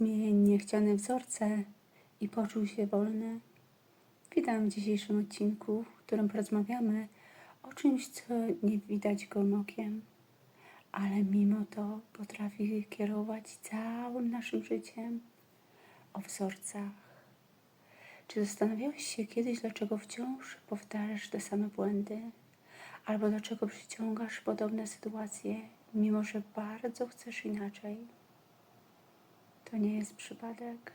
Zmień niechciane wzorce i poczuj się wolny. Witam w dzisiejszym odcinku, w którym porozmawiamy o czymś, co nie widać gołym ale mimo to potrafi kierować całym naszym życiem o wzorcach. Czy zastanawiałeś się kiedyś, dlaczego wciąż powtarzasz te same błędy? Albo dlaczego przyciągasz podobne sytuacje, mimo że bardzo chcesz inaczej? To nie jest przypadek.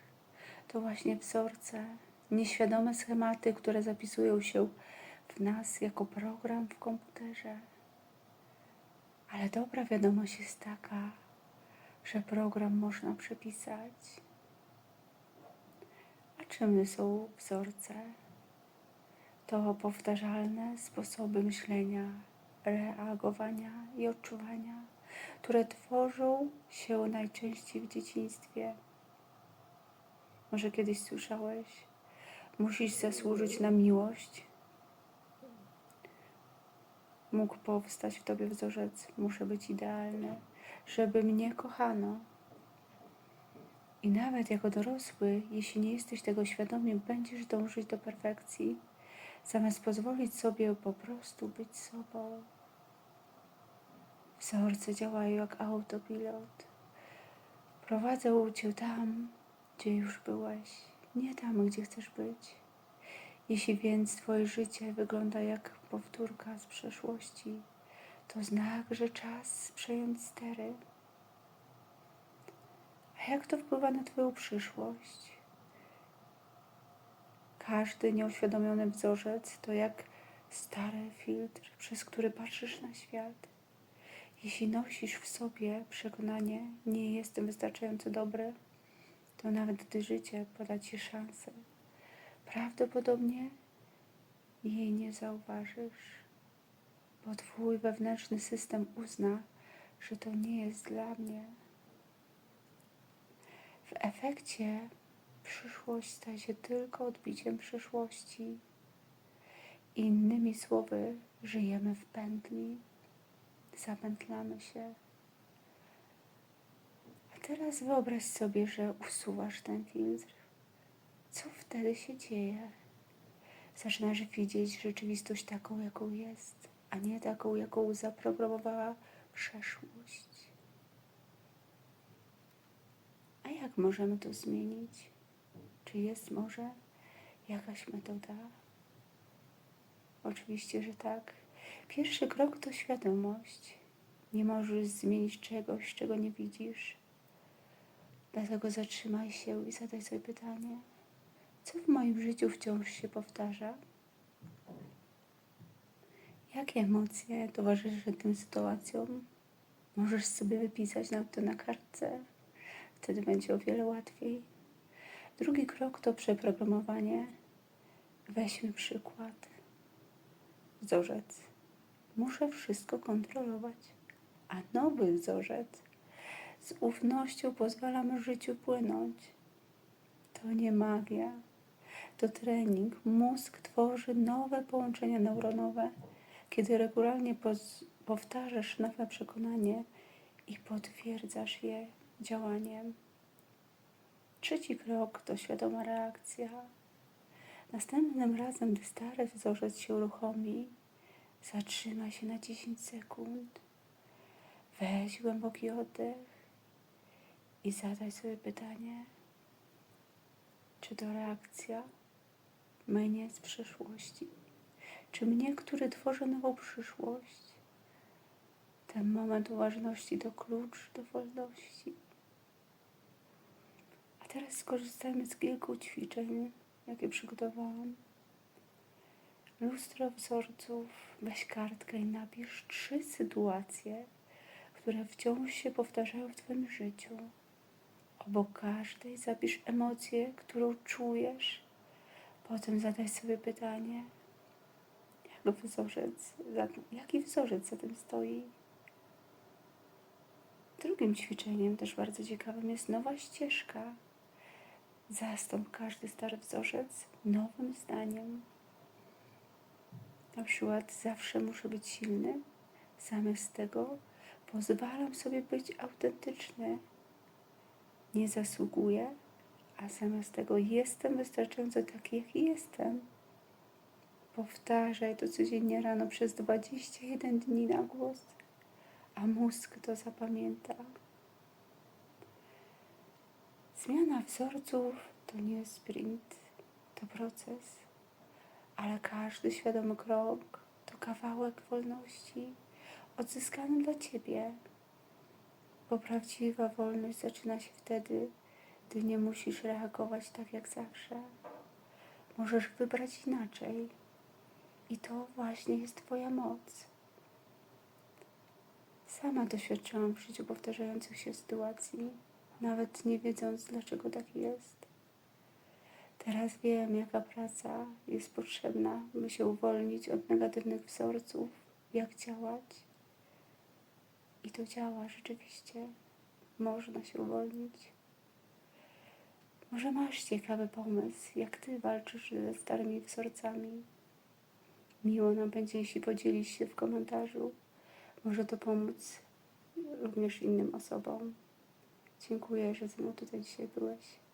To właśnie wzorce, nieświadome schematy, które zapisują się w nas jako program w komputerze. Ale dobra wiadomość jest taka, że program można przepisać. A czym są wzorce? To powtarzalne sposoby myślenia, reagowania i odczuwania, które tworzą się najczęściej w dzieciństwie. Może kiedyś słyszałeś, musisz zasłużyć na miłość. Mógł powstać w tobie wzorzec, muszę być idealny, żeby mnie kochano. I nawet jako dorosły, jeśli nie jesteś tego świadomy, będziesz dążyć do perfekcji, zamiast pozwolić sobie po prostu być sobą. Wzorce działają jak autopilot. Prowadzą cię tam, gdzie już byłeś, nie tam, gdzie chcesz być. Jeśli więc Twoje życie wygląda jak powtórka z przeszłości, to znak, że czas przejąć stery. A jak to wpływa na Twoją przyszłość? Każdy nieuświadomiony wzorzec to jak stary filtr, przez który patrzysz na świat. Jeśli nosisz w sobie przekonanie, nie jestem wystarczająco dobry, to nawet gdy życie poda ci szansę, prawdopodobnie jej nie zauważysz, bo twój wewnętrzny system uzna, że to nie jest dla mnie. W efekcie przyszłość staje się tylko odbiciem przyszłości. Innymi słowy, żyjemy w pętli, zapętlamy się. A teraz wyobraź sobie, że usuwasz ten filtr. Co wtedy się dzieje? Zaczynasz widzieć rzeczywistość taką, jaką jest, a nie taką, jaką zaprogramowała przeszłość. A jak możemy to zmienić? Czy jest może jakaś metoda? Oczywiście, że tak. Pierwszy krok to świadomość. Nie możesz zmienić czegoś, czego nie widzisz. Dlatego zatrzymaj się i zadaj sobie pytanie, co w moim życiu wciąż się powtarza? Jakie emocje towarzyszą tym sytuacjom? Możesz sobie wypisać nawet to na kartce. Wtedy będzie o wiele łatwiej. Drugi krok to przeprogramowanie. Weźmy przykład. Wzorzec. Muszę wszystko kontrolować. A nowy wzorzec z ufnością pozwalam życiu płynąć. To nie magia, to trening. Mózg tworzy nowe połączenia neuronowe, kiedy regularnie powtarzasz nowe przekonanie i potwierdzasz je działaniem. Trzeci krok to świadoma reakcja. Następnym razem, gdy stary wzorzec się uruchomi, zatrzymaj się na 10 sekund. Weź głęboki oddech i zadaj sobie pytanie, czy to reakcja mnie z przeszłości, czy mnie, który tworzy nową przyszłość. Ten moment uważności to klucz do wolności. A teraz skorzystajmy z kilku ćwiczeń, jakie przygotowałam. Lustro wzorców, weź kartkę i napisz trzy sytuacje, które wciąż się powtarzają w Twoim życiu. Obok każdej zapisz emocję, którą czujesz. Potem zadaj sobie pytanie, jak wzorzec, jaki wzorzec za tym stoi. Drugim ćwiczeniem, też bardzo ciekawym, jest nowa ścieżka. Zastąp każdy stary wzorzec nowym zdaniem. Na przykład zawsze muszę być silny. Zamiast tego pozwalam sobie być autentyczny. nie zasługuję, a zamiast tego jestem wystarczająco taki, jaki jestem. Powtarzaj to codziennie rano przez 21 dni na głos, a mózg to zapamięta. Zmiana wzorców to nie sprint, to proces, ale każdy świadomy krok to kawałek wolności odzyskany dla Ciebie. Bo prawdziwa wolność zaczyna się wtedy, gdy nie musisz reagować tak jak zawsze. Możesz wybrać inaczej. I to właśnie jest Twoja moc. Sama doświadczyłam w życiu powtarzających się sytuacji, nawet nie wiedząc, dlaczego tak jest. Teraz wiem, jaka praca jest potrzebna, by się uwolnić od negatywnych wzorców, jak działać. I to działa rzeczywiście. Można się uwolnić. Może masz ciekawy pomysł, jak ty walczysz ze starymi wzorcami. Miło nam będzie, jeśli podzielisz się w komentarzu. Może to pomóc również innym osobom. Dziękuję, że ze mną tutaj dzisiaj byłeś.